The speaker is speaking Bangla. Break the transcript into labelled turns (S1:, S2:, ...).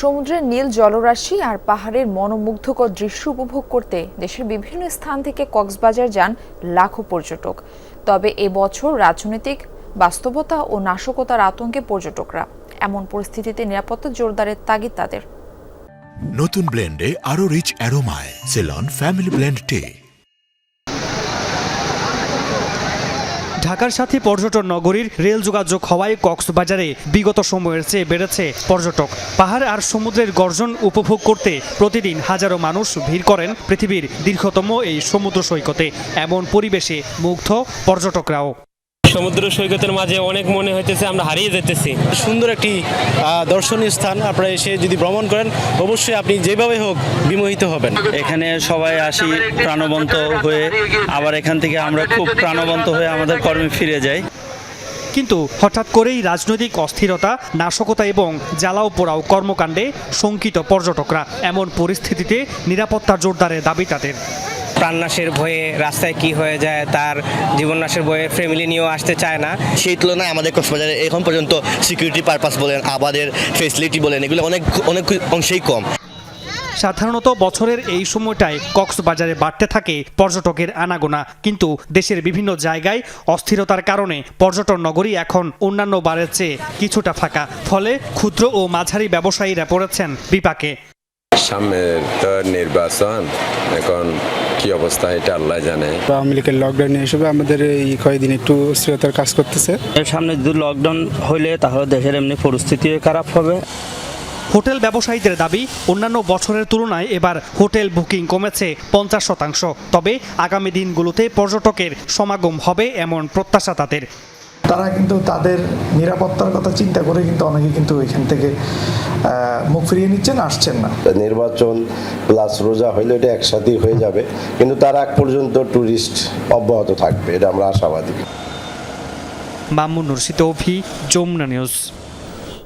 S1: সমুদ্রের নীল জলরাশি আর পাহাড়ের মনোমুগ্ধকর দৃশ্য উপভোগ করতে দেশের বিভিন্ন স্থান থেকে কক্সবাজার যান লাখো পর্যটক। তবে এবছর রাজনৈতিক বাস্তবতা ও নাশকতার আতঙ্কে পর্যটকরা। এমন পরিস্থিতিতে নিরাপত্তা জোরদারের তাগিদ তাদের।
S2: নতুন ব্লেন্ডে আরও রিচ অ্যারোমায় সেলন ফ্যামিলি ব্লেন্ড টে
S3: ঢাকার সাথে পর্যটন নগরীর রেল যোগাযোগ হওয়ায় কক্সবাজারে বিগত সময়ের চেয়ে বেড়েছে পর্যটক। পাহাড় আর সমুদ্রের গর্জন উপভোগ করতে প্রতিদিন হাজারো মানুষ ভিড় করেন পৃথিবীর দীর্ঘতম এই সমুদ্র সৈকতে। এমন পরিবেশে মুগ্ধ পর্যটকরাও।
S4: সমুদ্র সৈকতের মাঝে অনেক মনে হইতেছে আমরা হারিয়ে যেতেছি
S5: সুন্দর একটি দর্শনীয় স্থান আপনারা এসে যদি ভ্রমণ করেন অবশ্যই আপনি যেভাবে হোক বিমোহিত হবেন।
S6: এখানে সবাই আসি প্রাণবন্ত হয়ে আবার এখান থেকে আমরা খুব প্রাণবন্ত হয়ে আমাদের কর্মে ফিরে যাই।
S3: কিন্তু হঠাৎ করেই রাজনৈতিক অস্থিরতা নাশকতা এবং জ্বালাও পোড়াও কর্মকাণ্ডে শঙ্কিত পর্যটকরা। এমন পরিস্থিতিতে নিরাপত্তা জোরদারের দাবি তাদের।
S7: প্রাণনাশের ভয়ে রাস্তায় কি হয়ে যায় তার জীবননাশের ভয়ে ফ্যামিলি নিয়েও আসতে চায় না।
S8: সেই তুলনায় আমাদের কক্সবাজারে এখন পর্যন্ত সিকিউরিটি পারপাস বলেন আবাদের ফেসিলিটি বলেন এগুলো অনেক অনেক অংশেই কম।
S3: সাধারণত বছরের এই সময়টায় কক্সবাজারে বাড়তে থাকে পর্যটকের আনাগোনা কিন্তু দেশের বিভিন্ন জায়গায় অস্থিরতার কারণে পর্যটন নগরী এখন অন্যান্য বারের চেয়ে কিছুটা ফাঁকা। ফলে ক্ষুদ্র ও মাঝারি ব্যবসায়ীরা পড়েছেন বিপাকে।
S9: সামনে তো নির্বাচন। এখন কি অবস্থা এটা আল্লাহ জানে।
S5: আওয়ামী লীগের লকডাউন হিসেবে আমাদের এই কয়েকদিন একটু স্থিরতার কাজ করতেছে।
S6: এর সামনে যদি লকডাউন হইলে তাহলে দেশের এমনি পরিস্থিতি খারাপ হবে।
S3: হোটেল ব্যবসায়ীদের দাবি অন্যান্য বছরের তুলনায় এবার হোটেল বুকিং কমেছে পঞ্চাশ শতাংশ। তবে আগামী দিনগুলোতে পর্যটকের সমাগম হবে এমন প্রত্যাশা তাদের।
S10: তারা কিন্তু তাদের নিরাপত্তার কথা চিন্তা করে কিন্তু অনেকে কিন্তু এখান থেকে মুখ ফিরিয়ে নিচ্ছেন আসছেন না।
S11: নির্বাচন প্লাস রোজা হইলে এটা একসাথেই হয়ে যাবে। কিন্তু তার আগ পর্যন্ত ট্যুরিস্ট অব্যাহত থাকবে এটা আমরা আশাবাদী।
S3: মামুন রশিদ অভি যমুনা নিউজ